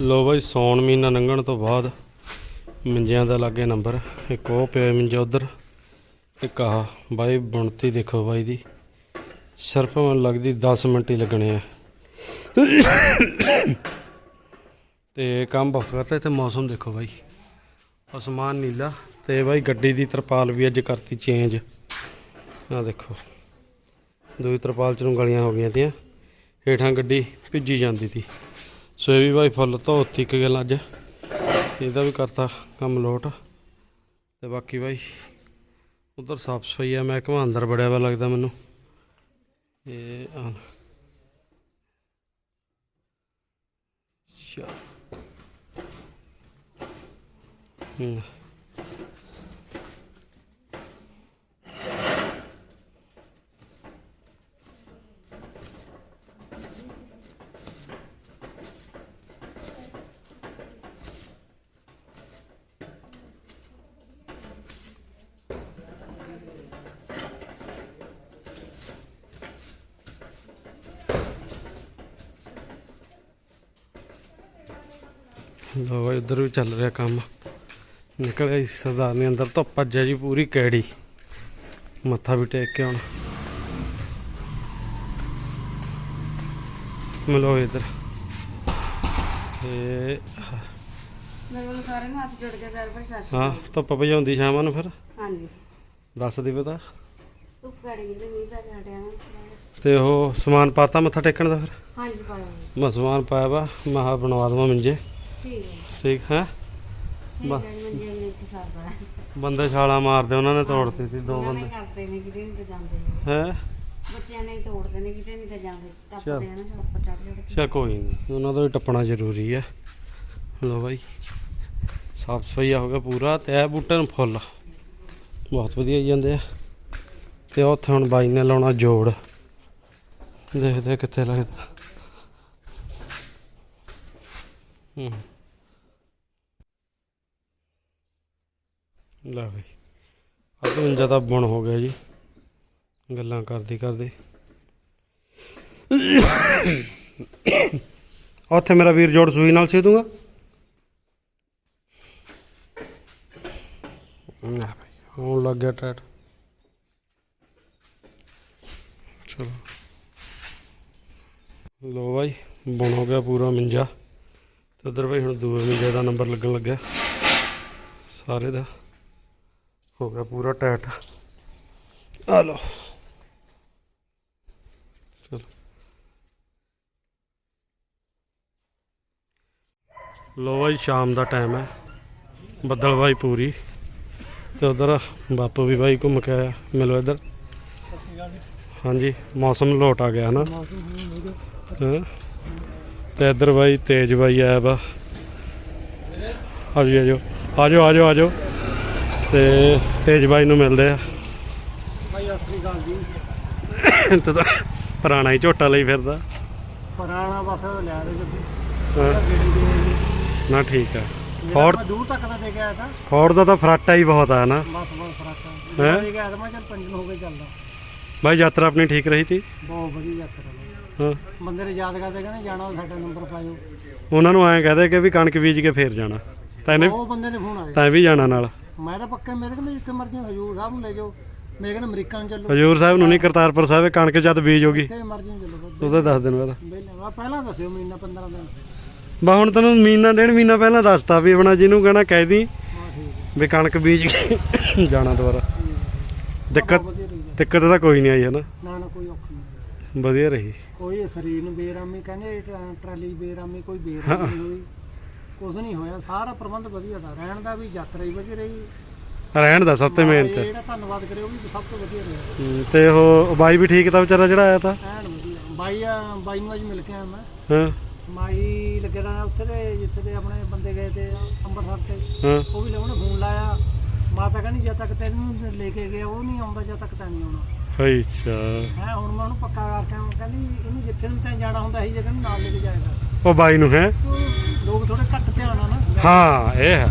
ਲੋ ਬਾਈ, ਸੌਣ ਮਹੀਨਾ ਲੰਘਣ ਤੋਂ ਬਾਅਦ ਮੰਜਿਆਂ ਦਾ ਲੱਗੇ ਨੰਬਰ, ਇੱਕ ਉਹ ਪਿਆ ਮੰਜਾ ਉਧਰ, ਇੱਕ ਆਹ, ਬਾਈ, ਬੁਣਤੀ ਦੇਖੋ ਬਾਈ ਦੀ। ਸਿਰਫ ਮੈਨੂੰ ਲੱਗਦੀ 10 ਮਿੰਟ ਹੀ ਲੱਗਣੇ ਆ। ਤੇ ਕੰਮ ਬਹੁਤ ਕਰਤਾ ਤੇ ਮੌਸਮ ਦੇਖੋ ਬਾਈ। ਅਸਮਾਨ ਨੀਲਾ, ਤੇ ਬਾਈ ਗੱਡੀ ਦੀ ਤਰਪਾਲ ਵੀ ਅੱਜ ਕਰਤੀ ਚੇਂਜ ਆ ਦੇਖੋ ਦੂਜੀ ਤਰਪਾਲ ਚ ਨੂੰ ਗਲੀਆਂ ਹੋ ਗਈਆਂ ਤੀਆਂ। ਹੇਠਾਂ ਗੱਡੀ ਭਿੱਜੀ ਜਾਂਦੀ ਤੀ। ਸੋ ਇਹ ਵੀ ਬਾਈ ਫੁੱਲ ਧੋਤੀ ਇੱਕ ਗੱਲ ਅੱਜ। ਇਹਦਾ ਵੀ ਕਰਤਾ ਕੰਮ ਲੋਟ। ਤੇ ਬਾਕੀ ਬਾਈ, ਉਧਰ ਸਾਫ਼ ਸਫ਼ਾਈ ਆ, ਮਹਿਕਮਾ ਅੰਦਰ ਬੜਿਆ ਵਾ ਲੱਗਦਾ ਮੈਨੂੰ। ਇਹ ਆ ਚਾ ਹੂੰ। ਲੋ ਬਾਈ ਉਧਰ ਵੀ ਚੱਲ ਰਿਹਾ ਕੰਮ। ਨਿਕਲ ਗਈ ਸਰਦਾਰਨੀ ਅੰਦਰ ਧੁੱਪ ਅੱਜ ਹੈ ਜੀ ਪੂਰੀ ਕੈੜੀ। ਮੱਥਾ ਵੀ ਟੇਕ ਕੇ ਹੁਣ ਮਿਲੋ ਇੱਧਰ। ਤੇ ਵੱਲੋਂ ਸਾਰਿਆਂ ਨੂੰ ਹੱਥ ਜੋੜ ਕੇ ਭਰੀ ਸਤਿ ਸ਼੍ਰੀ ਹਾਂ ਧੁੱਪ ਭਜਾਉਂਦੀ ਸ਼ਾਮਾਂ ਨੂੰ ਫਿਰ? ਹਾਂਜੀ। ਦੱਸ ਦੇ ਪਤਾ ਧੁੱਪ ਪੈ ਗਈ ਤੇ ਮੀਂਹ ਪੈ ਹਟਿਆ ਨਾ ਤੇ ਉਹ ਸਮਾਨ ਪਾਤਾ ਮੱਥਾ ਟੇਕਣ ਦਾ ਫਿਰ? ਹਾਂਜੀ ਪਾਇਆ। ਮੈਂ ਸਮਾਨ ਪਾਇਆ ਵਾ ਮਹਾ ਬਣਵਾ ਦਵਾਂ ਮੰਜੇ। ਠੀਕ ਹੈ ਠੀਕ ਹੈ? ਬਸ। ਬੰਦੇ ਛਾਲਾਂ ਮਾਰਦੇ ਉਹਨਾਂ ਨੇ ਤੋੜਤੀ ਸੀ ਦੋ ਬੰਦੇ। ਕਰਦੇ ਨੇ ਕਿਤੇ ਨਹੀਂ ਤਾਂ ਜਾਂਦੇ ਨੇ। ਹੈ? ਬੱਚਿਆਂ ਨੇ ਹੀ ਤੋੜਦੇ ਨੇ ਕਿਤੇ ਨਹੀਂ ਤਾਂ ਜਾਂਦੇ। ਚੱਲ। ਟੱਪਦੇ ਆ ਨਾ ਸੜਕ ਚੜ ਚੜ ਕੇ। ਚਾ ਕੋਈ ਨਹੀਂ ਉਹਨਾਂ ਦਾ ਵੀ ਟੱਪਣਾ ਜ਼ਰੂਰੀ ਹੈ ਲੋ ਬਾਈ। ਸਾਫ਼ ਸਫ਼ਾਈ ਹੋ ਗਿਆ ਪੂਰਾ ਤੇ ਇਹ ਬੂਟੇ ਨੂੰ ਫੁੱਲ। ਬਹੁਤ ਵਧੀਆ ਹੀ ਜਾਂਦੇ ਆ। ਤੇ ਉੱਥੇ ਹੁਣ ਬਾਈ ਨੇ ਲਾਉਣਾ ਜੋੜ। ਦੇਖਦੇ ਆ ਕਿੱਥੇ ਲੱਗਦਾ। ਹੂੰ। ਲੈ ਬਈ। ਅੱਧ ਮੰਜਾ ਤਾਂ ਬੁਣ ਹੋ ਗਿਆ ਜੀ। ਗੱਲਾਂ ਕਰਦੀ ਕਰਦੇ। ਉੱਥੇ ਮੇਰਾ ਵੀਰ ਜੋੜ ਸੂਈ ਨਾਲ ਸੇ ਦੂੰਗਾ ਨਾ ਭਾਈ ਹੁਣ ਲੱਗ ਗਿਆ ਟੈਟ ਚਲੋ। ਲੋ ਭਾਈ ਬਣ ਹੋ ਗਿਆ ਪੂਰਾ ਮੰਜਾ। ਤੇ ਉਧਰ ਭਾਈ ਹੁਣ ਦੂਏ ਮੰਜੇ ਦਾ ਨੰਬਰ ਲੱਗਣ ਲੱਗਿਆ। ਸਾਰੇ ਦਾ। ਹੋ ਗਿਆ ਪੂਰਾ ਟੈਟ। ਆ ਲੋ ਚਲੋ। ਲੋ ਭਾਈ ਸ਼ਾਮ ਦਾ ਟਾਈਮ ਹੈ। ਬੱਦਲ ਭਾਈ ਪੂਰੀ। ਤੇ ਉਧਰ ਬਾਪੂ ਵੀ ਭਾਈ ਘੁੰਮ ਕੇ ਆਇਆ। ਮਿਲੋ ਇੱਧਰ। ਹਾਂਜੀ ਮੌਸਮ ਲੋਟ ਆ ਗਿਆ ਹਨਾ। ਤੇ ਇੱਧਰ ਭਾਈ ਤੇਜ ਭਾਈ ਆਇਆ ਵਾ। ਆਜੋ ਆਜੋ ਆਜੋ ਆਜੋ ਆਜੋ ਤੇ ਤੇਜ ਭਾਈ ਨੂੰ ਮਿਲਦੇ ਆ। ਭਾਈ ਅਸਲੀ ਗੱਲ ਜੀ। ਤੇ ਤਾਂ ਪੁਰਾਣਾ ਹੀ ਝੋਟਾ ਲਈ ਫਿਰਦਾ। ਪੁਰਾਣਾ ਬਸ ਲੈ ਦੇ ਦੇ ਨਾ ਠੀਕ ਆ। ਮੈਂ ਦੂਰ ਤੱਕ ਦੇ ਕੇ ਆਇਆ ਤਾਂ। ਫੋਰਡ ਦਾ ਤਾਂ ਫਰਾਟਾ ਹੀ ਬਹੁਤ ਆ ਨਾ। ਬਸ ਬਸ ਫਰਾਕਾ ਹੈਂ? ਦੇ ਕੇ ਤਾਂ ਮੈਂ ਚੱਲ ਪੰਜ ਦਿਨ ਹੋ ਗਏ ਚੱਲਦਾ। ਭਾਈ ਯਾਤਰਾ ਆਪਣੀ ਠੀਕ ਰਹੀ ਤੀ? ਬਹੁਤ ਵਧੀਆ ਯਾਤਰਾ। ਹਾਂ। ਬੰਦੇ ਨੇ ਯਾਦ ਕਰਦੇ ਕਹਿੰਦੇ ਜਾਣਾ ਸਾਡਾ ਨੰਬਰ ਪਾਇਓ। ਉਹਨਾਂ ਨੂੰ ਐਂ ਕਹਦੇ ਕਿ ਵੀ ਕਣਕ ਬੀਜ ਕੇ ਫੇਰ ਜਾਣਾ। ਤਾਂ ਇਹਨੇ ਉਹ ਬੰਦੇ ਨੇ ਫੋਨ ਆਇਆ। ਤਾਂ ਵੀ ਜਾਣਾ ਨਾਲ। ਮੈਂ ਤਾਂ ਪੱਕੇ ਮੇਰੇ ਕੋਲ ਜਿੱਥੇ ਮਰਜ਼ੀ ਹਜੂਰ ਸਾਹਿਬ ਨੂੰ ਲੈ ਜਾਓ। ਮੈਂ ਕਹਿੰਦਾ ਅਮਰੀਕਾ ਨੂੰ ਚੱਲੋ। ਹਜੂਰ ਸਾਹਿਬ ਨੂੰ ਨਹੀਂ ਕਰਤਾਰਪੁਰ ਸਾਹਿਬ ਇਹ ਕਣਕ ਜਦ ਬੀਜ ਹੋਗੀ। ਜਿੱਥੇ ਮਰਜ਼ੀ ਨੂੰ ਚੱਲੋ ਉਹਦੇ ਦੱਸ ਦਿਨ ਬਾਅਦ ਵਿਹਲੇ। ਮੈਂ ਪਹਿਲਾਂ ਦੱਸਿਓ ਮਹੀਨਾ 15 ਦਿਨ। ਬਾ ਹੁਣ ਤੈਨੂੰ ਮਹੀਨਾ ਡੇਢ ਮਹੀਨਾ ਪਹਿਲਾਂ ਦੱਸਤਾ ਵੀ ਆਪਣਾ ਜਿਹਨੂੰ ਕਹਿਣਾ ਕਹਿ ਦੀ ਹਾਂ ਠੀਕ ਹੈ। ਵੀ ਕਣਕ ਬੀਜ ਕੇ ਜਾਣਾ ਦੁਬਾਰਾ। ਦਿੱਕਤ ਬਹੁਤ ਵਧੀਆ ਰਹੀ ਹੈ। ਦਿੱਕਤ ਤਾਂ ਕੋਈ ਨਹੀਂ ਆਈ ਹੈ ਨਾ ਨਾ ਨਾ ਕੋਈ ਔਖਾ ਨਹੀਂ। ਵਧੀਆ ਰਹੀ। ਕੋਈ ਸਰੀਰ ਨੂੰ ਬੇਰਾਮੀ ਕਹਿੰਦੇ ਟਰਾ- ਟਰਾਲੀ ਬੇਰਾਮੀ ਕੋਈ ਬੇਰਾਮੀ ਨਹੀਂ ਹੋਈ। ਕੁਝ ਨਹੀਂ ਹੋਇਆ। ਸਾਰਾ ਪ੍ਰਬੰਧ ਵਧੀਆ ਦਾ। ਰਹਿਣ ਦਾ ਵੀ ਯਾਤਰਾ ਹੀ ਵਧੀਆ ਰਹੀ। ਰਹਿਣ ਦਾ ਸਭ ਤੋਂ ਮੇਨ ਤੇ। ਜਿਹੜਾ ਧੰਨਵਾਦ ਕਰੇ ਉਹ ਵੀ ਸਭ ਤੋਂ ਵਧੀਆ ਰਿਹਾ। ਹੂੰ, ਤੇ ਉਹ ਬਾਈ ਵੀ ਠੀਕ ਤਾਂ ਵਿਚਾਰਾ ਜਿਹੜਾ ਆਇਆ ਤਾਂ? ਐਨ ਵਧੀਆ। ਬਾਈ ਆ ਬਾਈ ਨੂੰ ਅੱਜ ਮਿਲ ਕੇ ਆਇਆ ਮੈਂ। ਹਾਂ। ਮਾਈ ਲੱਗੇ ਦਾ ਉੱਥੇ ਦੇ ਜਿੱਥੇ ਦੇ ਆਪਣੇ ਬੰਦੇ ਗਏ ਤੇ ਅੰਮ੍ਰਿਤਸਰ ਤੇ। ਹਾਂ। ਉਹ ਵੀ ਉਹਨੇ ਫੋਨ ਲਾਇਆ। ਮਾਤਾ ਕਹਿੰਦੀ ਜਦ ਤੱਕ ਤੈਨੂੰ ਲੈ ਕੇ ਗਿਆ ਉਹ ਨਹੀਂ ਆਉਂਦਾ ਜਦ ਤੱਕ ਤੈਂ ਨਹੀਂ ਆਉਣਾ। ਹਈ ਅੱਛਾ। ਹੈ ਹੁਣ ਮੈਂ ਉਹਨੂੰ ਪੱਕਾ ਕਰਕੇ ਆਇਆ। ਕਹਿੰਦੀ ਇਹਨੂੰ ਜਿੱਥੇ ਨੂੰ ਤੈਂ ਜਾਣਾ ਹੁੰਦਾ ਜਗ੍ਹਾ ਨੂੰ ਨਾਲ ਲੈ ਕੇ ਜਾਏਗਾ। ਉਹ ਬਾਈ ਨੂੰ ਹੈ ਲੋਕ ਥੋੜੇ ਘੱਟ ਧਿਆਨ ਆ ਨਾ ਹਾਂ ਇਹ ਹੈ।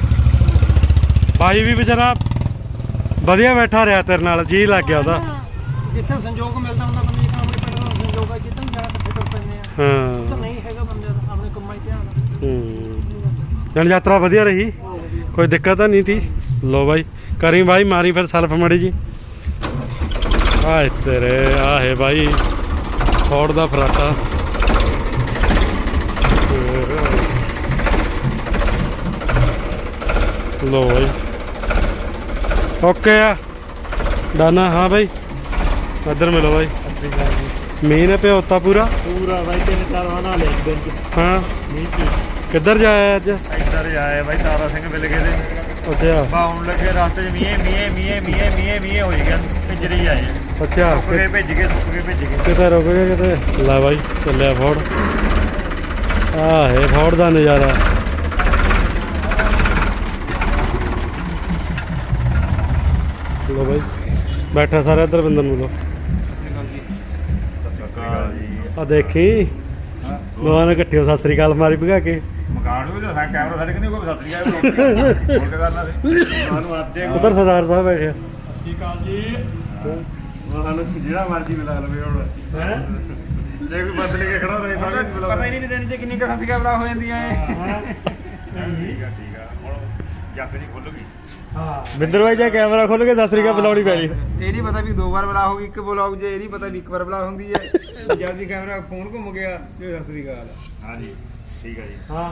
ਬਾਈ ਵੀ ਵਿਚਾਰਾ ਵਧੀਆ ਬੈਠਾ ਰਿਹਾ ਤੇਰੇ ਨਾਲ ਜੀ ਲੱਗ ਗਿਆ ਉਹਦਾ। ਜਿੱਥੇ ਸੰਯੋਗ ਮਿਲਦਾ ਹੁੰਦਾ ਬੰਦੇ ਜਿੱਦਾਂ ਆਪਣੇ ਪਿੰਡ ਦਾ ਸੰਯੋਗ ਆ ਜਿੱਦਾਂ ਵੀ ਜਾਣਾ ਇਕੱਠੇ ਤੁਰ ਪੈਂਦੇ ਆ। ਹਾਂ। ਉੱਥੇ ਨਹੀਂ ਹੈਗਾ ਬੰਦੇ ਦਾ ਆਪਣੇ ਕੰਮਾਂ 'ਚ ਧਿਆਨ। ਹੂੰ। ਜਨ ਯਾਤਰਾ ਵਧੀਆ ਰਹੀ। ਕੋਈ ਦਿੱਕਤ ਤਾਂ ਨਹੀਂ ਤੀ। ਲੋ ਬਾਈ ਕਰੀ ਬਾਈ ਮਾਰੀ ਫਿਰ ਸੈਲਫ ਮੜੀ ਜੀ ਆਏ ਤੇਰੇ ਆ ਹੈ ਬਾਈ। ਫੋੜ ਦਾ ਫਰਾਟਾ। ਲੋ ਬਾਈ। ਓਕੇ ਆ। ਡਾਨਾ ਹਾਂ ਬਾਈ। ਇੱਧਰ ਮਿਲੋ ਬਾਈ। ਮੀਂਹ ਨੇ ਪਿਓਤਾ ਪੂਰਾ। ਪੂਰਾ ਬਾਈ ਤਿੰਨ ਚਾਰ ਵਾਣਾ ਲੈ ਦਿਨ ਹਾਂ। ਮੀਂਹ ਚ ਕਿੱਧਰ ਜਾਇਆ ਅੱਜ? ਇੱਧਰ ਆਏ ਬਾਈ ਤਾਰਾ ਸਿੰਘ ਮਿਲ ਗਏ ਤੇ ਅੱਛਾ। ਬਾਉਣ ਲੱਗੇ ਰਸਤੇ 'ਚ ਮੀਂਹ ਮੀਂਹ ਮੀਂਹ ਮੀਂਹ ਮੀਂਹ ਮੀਂਹ ਹੋਈ ਗਿਆ। ਪਿੰਜਰੀ ਆਏ ਅੱਛਾ ਸੁੱਕ ਗਏ ਭਿੱਜ ਗਏ ਸੁੱਕ ਗਏ ਭਿੱਜ ਗਏ। ਕਿਤੇ ਰੁਕ ਗਏ ਕਿਤੇ? ਲੈ ਬਾਈ ਚੱਲਿਆ ਫੋੜ। ਆਹ ਹੈ ਫੋੜ ਦਾ ਨਜ਼ਾਰਾ। ਲੋ ਬਾਈ। ਬੈਠਾ ਸਾਰੇ ਇੱਧਰ ਬੰਦਰ ਨੂੰ ਲੋ ਜੀ ਆ ਦੇਖੀ। ਦੋਵਾਂ ਨੇ ਇਕੱਠੇ ਹੋ ਸਤਿ ਸ੍ਰੀ ਅਕਾਲ ਮਾਰੀ ਭਗਾ ਕੇ। ਮਕਾਨ ਨੂੰ ਵੀ ਦੱਸਾਂ ਕੈਮਰਾ ਸਾਡੇ ਕਿ ਨਹੀਂ ਕੋਈ ਸਤਰੀ ਕਾਲ ਬੋਲ ਕੇ ਕਰਨਾ ਸੀ। ਸਾਨੂੰ ਹੱਥ ਜੇ ਉਧਰ ਸਰਦਾਰ ਸਾਹਿਬ ਬੈਠੇ ਸਾਨੂੰ ਜਿਹੜਾ ਮਰਜ਼ੀ ਮਿਲਾ ਲਵੇ ਹੁਣ। ਜੇ ਕੋਈ ਬਦਲ ਕੇ ਖੜਾ ਰਹੇ ਤਾਂ ਪਤਾ ਹੀ ਨਹੀਂ ਵੀ ਦਿਨ ਚ ਕਿੰਨੀ ਸਿਕਾ ਬਲਾ ਹੋ ਜਾਂਦੀਆਂ ਐ। ਠੀਕ ਆ ਠੀਕ ਆ। ਹੁਣ ਜੱਗ ਜੀ ਖੁੱਲ ਗਈ। ਬਿੰਦਰ ਭਾਈ ਜੇ ਕੈਮਰਾ ਖੋਲ ਕੇ ਸਤਿ ਸ੍ਰੀ ਅਕਾਲ ਬੁਲਾਉਣੀ ਪੈਣੀ। ਇਹ ਨਹੀਂ ਪਤਾ ਵੀ ਦੋ ਵਾਰ ਬਲਾ ਹੋ ਗਈ ਇੱਕ ਬਲੌਗ ਜੇ ਇਹ ਨਹੀਂ ਪਤਾ ਵੀ ਇੱਕ ਵਾਰ ਬਲਾ ਹੁੰਦੀ ਹੈ। ਜਦ ਵੀ ਕੈਮਰਾ ਫੋਨ ਘੁੰਮ ਗਿਆ ਇਹ ਸਤਿ ਸ੍ਰੀ ਅਕਾਲ। ਹਾਂਜੀ ਠੀਕ ਆ ਜੀ। ਹਾਂ।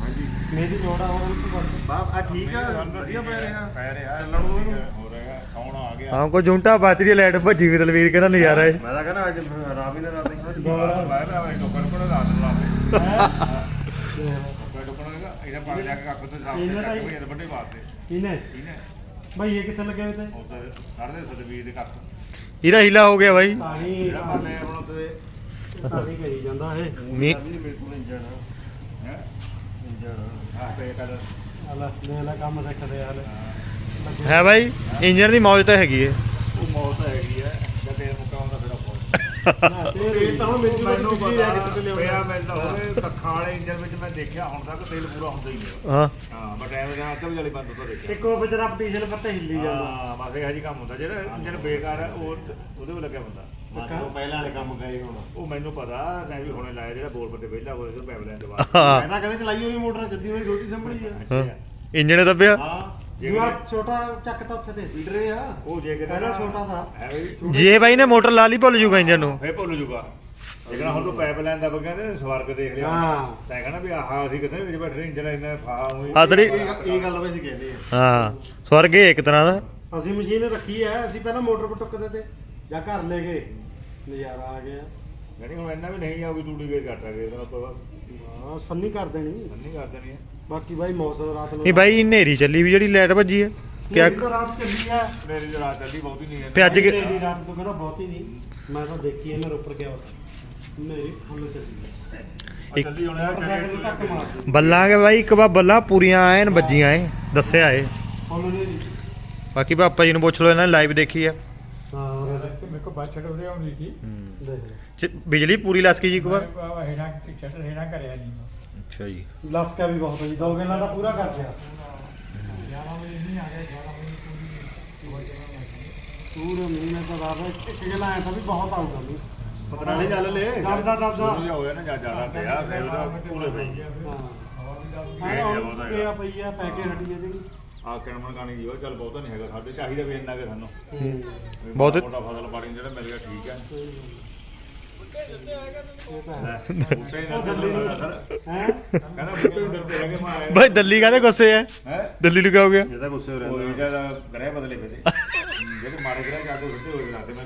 ਹਾਂਜੀ। ਮੇਰੀ ਜੋੜਾ ਹੋਰ ਬਸ ਬਾਪ ਆ ਠੀਕ ਆ ਵਧੀਆ ਪੈ ਰਿਹਾ। ਪੈ ਰਿਹਾ ਚੱਲਣ ਨੂੰ ਹੋ ਰਿਹਾ ਸੌਣ ਆ ਗਿਆ। ਹਾਂ ਕੋ ਜੁੰਟਾ ਬਚ ਰਹੀ ਲਾਈਟ ਭੱਜੀ ਵੀ ਦਲਵੀਰ ਕਹਿੰਦਾ ਨਜ਼ਾਰਾ ਏ ਮੈਂ ਤਾਂ ਕਹਿੰਦਾ ਅੱਜ ਰਾਵੀ ਨੇ ਰਾਤ ਹੀ ਬਾਹਰ ਨਾ ਮੈਂ ਟੋਕਰ ਕੋਲ ਰਾਤ ਨੂੰ ਰਾਤ ਇਹਦਾ ਪਾਣੀ ਲੈ ਕੇ ਤੋਂ ਵੱਡੇ ਕਿਨੇ? ਭਾਈ ਇਹ ਕਿੱਥੇ ਲੱਗੇ ਹੋਏ ਤੇ? ਉਧਰ ਸਤਵੀਰ ਦੇ ਇਹਦਾ ਹੀਲਾ ਹੋ ਗਿਆ ਬਾਈ। ਪਾਣੀ ਜਿਹੜਾ ਪਾਣੇ ਆਪਣਾ ਤੇ ਪਾਣੀ ਕਹੀ ਜਾਂਦਾ ਇਹ। ਮੀਂਹ ਬਿਲਕੁਲ ਇੰਜਣ ਹੈ? ਇੰਜਣ ਆ। ਤੇ ਕਰ ਆਲਾ ਦੇ ਲਾ ਕੰਮ ਸਿੱਖਦੇ ਹਾਲੇ। ਹੈ। ਬਾਈ ਇੰਜਨ ਦੀ ਮੌਜ ਤਾਂ ਹੈਗੀ ਏ। ਉਹ ਮੌਤ ਹੈਗੀ ਹੈ ਜਦ ਆਪਾਂ ਤੇਲ ਤਾਂ ਹੁਣ ਮੈਨੂੰ ਪਤਾ ਪਿਆ ਮਿਲਦਾ ਹੋਵੇ ਕੱਖਾਂ ਵਾਲੇ ਇੰਜਨ ਵਿੱਚ ਮੈਂ ਦੇਖਿਆ ਹੁਣ ਤੱਕ ਤੇਲ ਪੂਰਾ ਹੁੰਦਾ ਹੀ। ਨਹੀਂ ਹਾਂ ਹਾਂ ਬਟ ਐਵੇਂ ਜਾਂ ਅੱਧਾ ਵੀ ਵਾਲੀ ਬੰਦ ਤੋਂ ਦੇਖਿਆ ਇੱਕੋ ਵਿਚਾਰਾ ਪਟੀਸ਼ਨ ਪੱਤੇ ਹਿੱਲੀ ਜਾਂਦਾ। ਹਾਂ ਬਸ ਇਹ ਜੀ ਕੰਮ ਹੁੰਦਾ। ਜਿਹੜਾ ਇੰਜਨ ਬੇਕਾਰ ਹੈ ਉਹ ਉਹਦੇ ਵੀ ਲੱਗਿਆ ਬੰਦਾ। ਉਹ ਪਹਿਲਾਂ ਵਾਲੇ ਕੰਮ ਗਏ ਹੁਣ। ਉਹ ਮੈਨੂੰ ਪਤਾ ਮੈਂ ਵੀ ਹੁਣੇ ਲਾਇਆ ਜਿਹੜਾ ਬੋਲ ਬੰਦੇ ਪਹਿਲਾਂ ਹੋਏ ਸੀ ਪੈਪ ਲੈਣ ਦੇ ਬਾਅਦ ਹਾਂ। ਮੈਂ ਤਾਂ ਕਦੇ ਚਲਾਈ ਹੋਈ ਮੋਟਰ ਜੱਦੀ ਹੋਈ ਸੰਭਲੀ ਆ। ਨੇ ਦੱਬਿਆ? ਹਾਂ। ਦੂਆ ਛੋਟਾ ਚੱਕ ਤਾਂ ਉੱਥੇ ਤੇ ਲੀਡਰੇ ਆ। ਉਹ ਜੇ ਕਿਤੇ ਪਹਿਲਾਂ ਛੋਟਾ ਥਾ। ਹੈ ਜੇ ਬਾਈ ਨੇ ਮੋਟਰ ਲਾ ਲਈ ਭੁੱਲ ਜੂਗਾ ਇੰਜਨ ਨੂੰ। ਫੇ ਭੁੱਲ ਜੂਗਾ। ਲੇਕਿਨ ਹੁਣ ਤੂੰ ਪਾਈਪ ਲਾਈਨ ਦਾ ਬਗਿਆ ਤੇ ਸਵਾਰਗ ਦੇਖ ਲਿਆ। ਹਾਂ। ਤੈਂ ਕਹਣਾ ਵੀ ਆਹ ਅਸੀਂ ਕਿਤੇ ਵਿੱਚ ਬੈਠੇ ਇੰਜਨ ਇੰਨਾ ਫਾਹਾ ਹੋਈ ਆਦੜੀ ਇਹ ਗੱਲ ਵੈਸੇ ਕਹਿੰਦੇ ਆ। ਹਾਂ ਸਵਰਗ ਇੱਕ ਤਰ੍ਹਾਂ ਦਾ। ਅਸੀਂ ਮਸ਼ੀਨ ਰੱਖੀ ਹੈ ਅਸੀਂ ਪਹਿਲਾਂ ਮੋਟਰ ਪਰ ਟੁੱਕਦੇ ਤੇ ਜਾਂ ਘਰ ਲੈ ਗਏ ਨਜ਼ਾਰਾ ਆ ਗਿਆ। ਯਾਨੀ ਹੁਣ ਇੰਨਾ ਵੀ ਨਹੀਂ ਆ ਵੀ ਟੂਟੀ ਗੇਰ ਘੱਟ ਆ ਗਏ ਇਹਦਾ ਆਪਾਂ ਹਾਂ ਸੰਨੀ ਕਰ ਦੇਣੀ। ਨਹੀਂ ਕਰ ਦੇਣੀ ਆ। ਬਾਕੀ ਬਾਈ ਮੌਸਮ ਰਾਤ ਨੂੰ ਨਹੀਂ ਬਾਈ ਹਨੇਰੀ ਚੱਲੀ ਵੀ ਜਿਹੜੀ ਲਾਈਟ ਭੱਜੀ ਹੈ ਕਿਆ ਮੇਰੀ ਤਾਂ ਰਾਤ ਚੱਲੀ ਆ। ਮੇਰੀ ਤਾਂ ਰਾਤ ਚੱਲੀ ਬਹੁਤੀ ਨਹੀਂ ਹੈ। ਤੇ ਅੱਜ ਕਿ- ਮੇਰੀ ਰਾਤ ਤੋਂ ਕਹਿੰਦਾ ਬਹੁਤੀ ਨਹੀਂ। ਮੈਂ ਤਾਂ ਦੇਖੀ ਇਹਨਾਂ ਉੱਪਰ ਗਿਆ ਮੇਰੀ ਫੁੱਲ ਚੱਲੀ ਇੱਕ ਚੱਲੀ ਹੁਣ ਆ ਮੋਟਰਸਾਈਕਲ ਨੂੰ ਧੱਕ ਮਾਰ ਦਿੱਤੀ। ਬੱਲਾਂ ਕੇ ਬਾਈ ਇੱਕ ਵਾਰ ਬੱਲਾਂ ਪੂਰੀਆਂ ਐਨ ਵੱਜੀਆਂ ਏ ਦੱਸਿਆ ਏ। ਬਾਕੀ ਪਾਪਾ ਜੀ ਨੂੰ ਪੁੱਛ ਲਓ ਇਹਨਾਂ ਨੇ ਲਾਈਵ ਦੇਖੀ ਆ। ਮੇਰੇ ਕੋ ਬਾਤ ਛੱਡ ਉਰੇ ਆਉਂਦੀ ਸੀ। ਦੇਖ ਚ- ਬਿਜਲੀ ਪੂਰੀ ਲੱਸ ਗਈ ਜੀ ਇੱਕ ਵਾਰ? ਮੈਂ ਹੈਣਾ ਛੱਡ ਹੈਣਾ ਕਰਿਆ ਨਹੀਂ ਅੱਛਾ ਜੀ। ਲਸਕਾ ਵੀ ਬਹੁਤ ਹੈ ਜੀ। ਦੋ ਗੱਲਾਂ ਦਾ ਪੂਰਾ ਕਰ ਦਿਆ 11 ਵਜੇ ਨਹੀਂ ਆ ਗਿਆ 11 ਵਜੇ ਪੂਰੀ ਪੂਰੇ ਮਹੀਨੇ ਤੋਂ ਬਾਅਦ ਇੱਕ ਗੱਲਾਂ ਐ ਤਾਂ ਵੀ ਬਹੁਤ ਆਊਗਾ ਵੀ ਨਹੀਂ ਚੱਲ ਲੈ। ਦਬਦਾ ਦਬਦਾ। ਹੋ ਹੋਇਆ ਨਾ ਜਾਂ ਜ਼ਿਆਦਾ ਪਿਆ ਫਿਰ ਉਹਦਾ ਪੂਰੇ ਪਈ ਹਾਂ। ਇਹ ਹਾਂ ਜਿਹਾ ਬਹੁਤਾ ਹੈਗਾ। ਪਿਆ ਪਈ ਆ ਪੈ ਕੇ ਹਟੀ ਆ ਜਿਹੜੀ। ਆ ਕਿਣਮਣ ਕਾਣੀ ਦੀ ਉਹ ਚੱਲ ਬਹੁਤਾ ਨਹੀਂ ਹੈਗਾ ਸਾਡੇ ਚਾਹੀਦਾ ਵੀ ਇੰਨਾ ਕਿ ਸਾਨੂੰ। ਬਹੁਤ- ਮੋਟਾ ਫਸਲ ਪਾਣੀ ਜਿਹੜਾ ਮਿਲ ਗਿਆ ਠੀਕ ਹੈ। ਬਾਈ ਦਿੱਲੀ ਕਾਹਦੇ ਗੁੱਸੇ ਐ ਹੈ? ਦਿੱਲੀ ਨੂੰ ਕਿਆ ਹੋ ਗਿਆ ਇਹਦਾ ਗੁੱਸੇ ਹੋ ਰਿਹਾ ਉਹ ਇਹਦਾ ਗ੍ਰਹਿ ਬਦਲੇ ਫਿਰੇ ਜਿਹੜੇ ਜਾ ਕੇ ਹੋਏ ਮੈਂ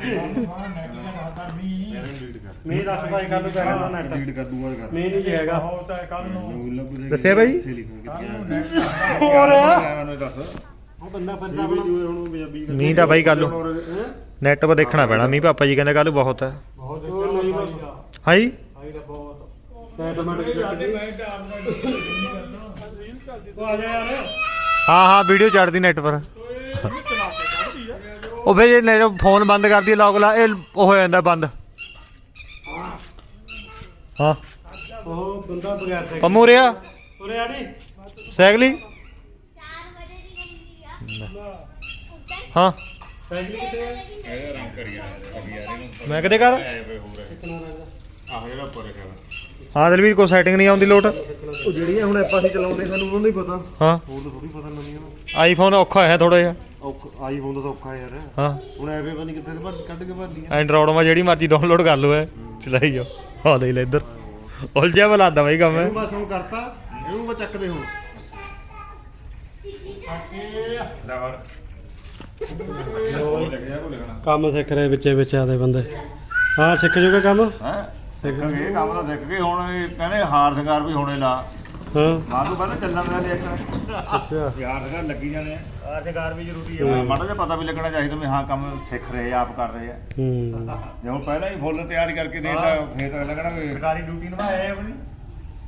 ਹਾਂ ਦੱਸ ਕੱਲ ਨੂੰ ਨੈਟ ਕਰ। ਦੂੰਗਾ ਕਰ ਨਹੀਂ ਜੀ ਹੈਗਾ ਬਹੁਤ ਹੈ ਕੱਲ ਨੂੰ ਦੱਸਿਆ ਬਾਈ? ਕੱਲ ਨੈਟ ਹੋਰ? ਮੈਨੂੰ ਦੱਸ। ਉਹ ਬੰਦਾ ਬੰਦਾ ਆਪਣਾ ਹੁਣ ਪੰਜਾਬੀ ਮੀਂਹ ਤਾਂ ਬਾਈ ਕੱਲ ਨੂੰ ਨੈਟ 'ਤੇ ਦੇਖਣਾ ਪੈਣਾ। ਮੀਂਹ ਪਾਪਾ ਜੀ ਕਹਿੰਦੇ ਕੱਲ ਬਹੁਤ ਹੈ। ਬਹੁਤ ਮੈਂ ਜਾ ਯਾਰ। ਹਾਂ ਹਾਂ ਵੀਡੀਓ ਚੜਦੀ ਨੈਟ ਪਰ। ਉਹ ਫੇ ਜੇ ਫੋਨ ਬੰਦ ਕਰਦੀ ਲੌਕ ਲਾ ਇਹ ਉਹ ਹੋ ਜਾਂਦਾ ਬੰਦ। ਹਾਂ। ਉਹ ਬੰਦਾ ਬਗੈਰ ਤੇ ਪੰਮੂ ਰਿਆ ਉਰੇ ਆੜੀ ਸਾਈਕਲੀ ਹਾਂ। ਸਾਈਕਲ ਆ? ਮੈਂ ਕਿਤੇ ਕਰ ਰਹੇ ਆਹ ਜਿਹੜਾ ਉੱਪਰ ਹੈਗਾ ਹਾਂ ਦਲਵੀਰ ਕੋਈ ਸੈਟਿੰਗ ਨਹੀਂ ਆਉਂਦੀ ਲੋਟ ਉਹ ਜਿਹੜੀਆਂ ਹੁਣ ਆਪਾਂ ਅਸੀਂ ਚਲਾਉਂਦੇ ਸਾਨੂੰ ਉਹਨਾਂ ਦਾ ਹੀ ਪਤਾ। ਹਾਂ। ਹੋਰ ਤਾਂ ਥੋੜੀ ਪਤਾ ਨਵੀਆਂ ਨੂੰ ਆਈਫੋਨ ਔਖਾ ਹੈ ਥੋੜਾ ਜਿਹਾ। ਔਖਾ ਆਈਫੋਨ ਦਾ ਤਾਂ ਔਖਾ ਯਾਰ। ਹਾਂ। ਹੁਣ ਐਵੇਂ ਪਤਾ ਨਹੀਂ ਕਿੱਥੇ ਤੇ ਭਰ ਕੱਢ ਕੇ ਭਰ ਲਈਆਂ ਐਂਡਰੋਇਡ ਮਾ ਜਿਹੜੀ ਮਰਜ਼ੀ ਡਾਊਨਲੋਡ ਕਰ ਲਓ ਐ। ਚਲਾਈ ਜਾਓ। ਆ ਦੇ ਲੈ ਇੱਧਰ। ਉਲਝਿਆ ਬਲਾਦਾ ਬਾਈ ਕੰਮ ਹੈ ਇਹਨੂੰ ਬਸ ਹੁਣ ਕਰਤਾ। ਇਹਨੂੰ ਮੈਂ ਚੱਕਦੇ ਹੁਣ। ਕੰਮ ਸਿੱਖ ਰਹੇ ਵਿੱਚੇ ਵਿੱਚ ਆਦੇ ਬੰਦੇ। ਹਾਂ ਸਿੱਖ ਜੂਗਾ ਕੰਮ? ਹੈ। ਸਿੱਖ ਗਏ। ਕੰਮ ਤਾਂ ਸਿੱਖ ਗਏ ਹੁਣ ਇਹ ਕਹਿੰਦੇ ਹਾਰ ਸ਼ਿੰਗਾਰ ਵੀ ਹੋਣੇ ਲਾ। ਹਾਂ। ਬਾਅਦ ਤੋਂ ਪਹਿਲਾਂ ਚੱਲਣ ਦਾ ਲਿਆ ਅੱਛਾ। ਯਾਰ ਸ਼ਿੰਗਾਰ ਲੱਗੀ ਜਾਣੇ ਆ। ਸ਼ਿੰਗਾਰ ਵੀ ਜ਼ਰੂਰੀ ਹੂੰ। ਮਾੜਾ ਜਿਹਾ ਪਤਾ ਵੀ ਲੱਗਣਾ ਚਾਹੀਦਾ ਵੀ ਹਾਂ ਕੰਮ ਸਿੱਖ ਰਹੇ ਆ, ਆਪ ਕਰ ਰਹੇ ਆ। ਹੂੰ। ਜੇ ਹੁਣ ਪਹਿਲਾਂ ਹੀ ਫੁੱਲ ਤਿਆਰ ਕਰਕੇ ਦੇਤਾ ਫੇਰ ਤਾਂ ਲੱਗਣਾ ਵੀ ਸਰਕਾਰੀ ਡਿਊਟੀ ਨਿਭਾਇਆ ਆਪਣੀ।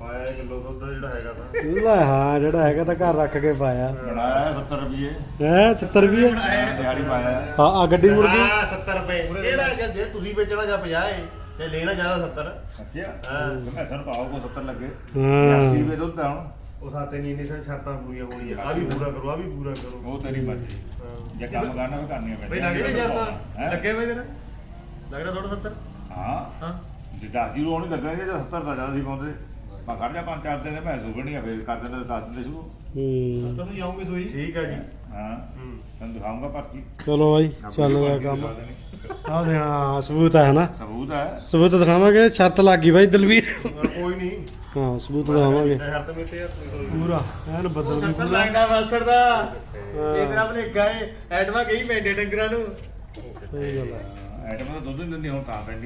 ਪਾਇਆ ਕਿਲੋ ਦੁੱਧ ਜਿਹੜਾ ਹੈਗਾ ਤਾਂ। ਲੈ ਹਾਂ ਜਿਹੜਾ ਹੈਗਾ ਤਾਂ ਘਰ ਰੱਖ ਕੇ ਪਾਇਆ। ਬਣਾਇਆ 70 ਰੁਪਏ ਹੈ 70 ਰੁਪਏ ਦਿਹਾੜੀ ਪਾਇਆ ਹਾਂ। ਆ ਗੱਡੀ ਹਾਂ 70 ਰੁਪਏ। ਕਿਹੜਾ ਜੇ ਤੁਸੀਂ ਵੇਚਣਾ ਜਾਂ 50 ਏ। ਤੇ ਲੈਣਾ ਜ਼ਿਆਦਾ 70 ਅੱਛਾ। ਹਾਂ। ਮੈਂ ਸਰ ਪਾਓ ਕੋ 70 ਲੱਗੇ। 80 ਹਾਂ ਰੁਪਏ ਦੁੱਧ ਆ ਹੁਣ। ਉਹ ਸਾਤੇ ਨਹੀਂ ਇੰਨੀ ਸ਼ਰਤਾਂ ਪੂਰੀਆਂ ਹੋਣੀਆਂ। ਆ ਵੀ ਪੂਰਾ ਕਰੋ ਆ ਵੀ ਪੂਰਾ ਕਰੋ। ਉਹ ਤੇਰੀ ਮਰਜ਼ੀ। ਜੇ ਕੰਮ ਕਰਨਾ ਵੀ ਕਰਨੀਆਂ ਬਈ ਲੱਗ ਰਿਹਾ ਹੈਂ? ਲੱਗੇ ਬਈ ਤੇਰਾ? ਲੱਗਦਾ ਥੋੜਾ 70 ਹਾਂ। ਹਾਂ। ਜੇ 10 ਜੀਰੋ ਹੋਣੀ ਲੱਗਣਾ ਜੇ 70 ਦਾ ਜ਼ਿਆਦਾ ਸੀ ਪਾਉਂਦੇ। ਮੈਂ ਖੜ ਜਾ ਪੰਜ ਚਾਰ ਦਿਨ ਮੈਂ ਸੁਗਣੀਆਂ ਫੇਰ ਕਰ ਦਿੰਦੇ ਤਾਂ ਦੱਸ ਦਿੰਦੇ ਸ਼ੁਰੂ। ਹੂੰ। ਤੁਹਾਨੂੰ ਜਾਉਂਗੇ ਸੋਈ? ਠੀਕ ਹੈ ਜੀ। ਹਾਂ। ਤੁਹਾਨੂੰ ਦਿਖਾਉਂਗਾ ਪਰਚੀ। ਚਲੋ ਬਾਈ ਚੱਲ ਰਿਹਾ ਕੰਮ। ਆ ਦੇਣਾ। ਸਬੂਤ ਹੈ ਨਾ ਸਬੂਤ ਹੈ ਸਬੂਤ ਦਿਖਾਵਾਂਗੇ ਸ਼ਰਤ ਲੱਗ ਗਈ ਬਾਈ ਦਲਵੀਰ। ਕੋਈ ਨਹੀਂ। ਹਾਂ ਸਬੂਤ ਦਿਖਾਵਾਂਗੇ। ਸ਼ਰਤ ਮੇਤੇ ਆ ਪੂਰਾ ਐਨ ਬੱਦਲ ਦੀ ਪੂਰਾ। ਲੱਗਦਾ ਦਾ। ਹਾਂ। ਇਹ ਤੇਰਾ ਭਲੇਖਾ ਏ ਐਡਮਾ ਗਈ ਪੈਂਦੇ ਡੰਗਰਾਂ ਨੂੰ। ਸਹੀ ਗੱਲ ਹੈ ਆਈਟਮ ਤਾਂ ਦੁੱਧ ਨਹੀਂ ਦਿੰਦੀ ਹੁਣ ਤਾਂ ਪੈਂਦੀ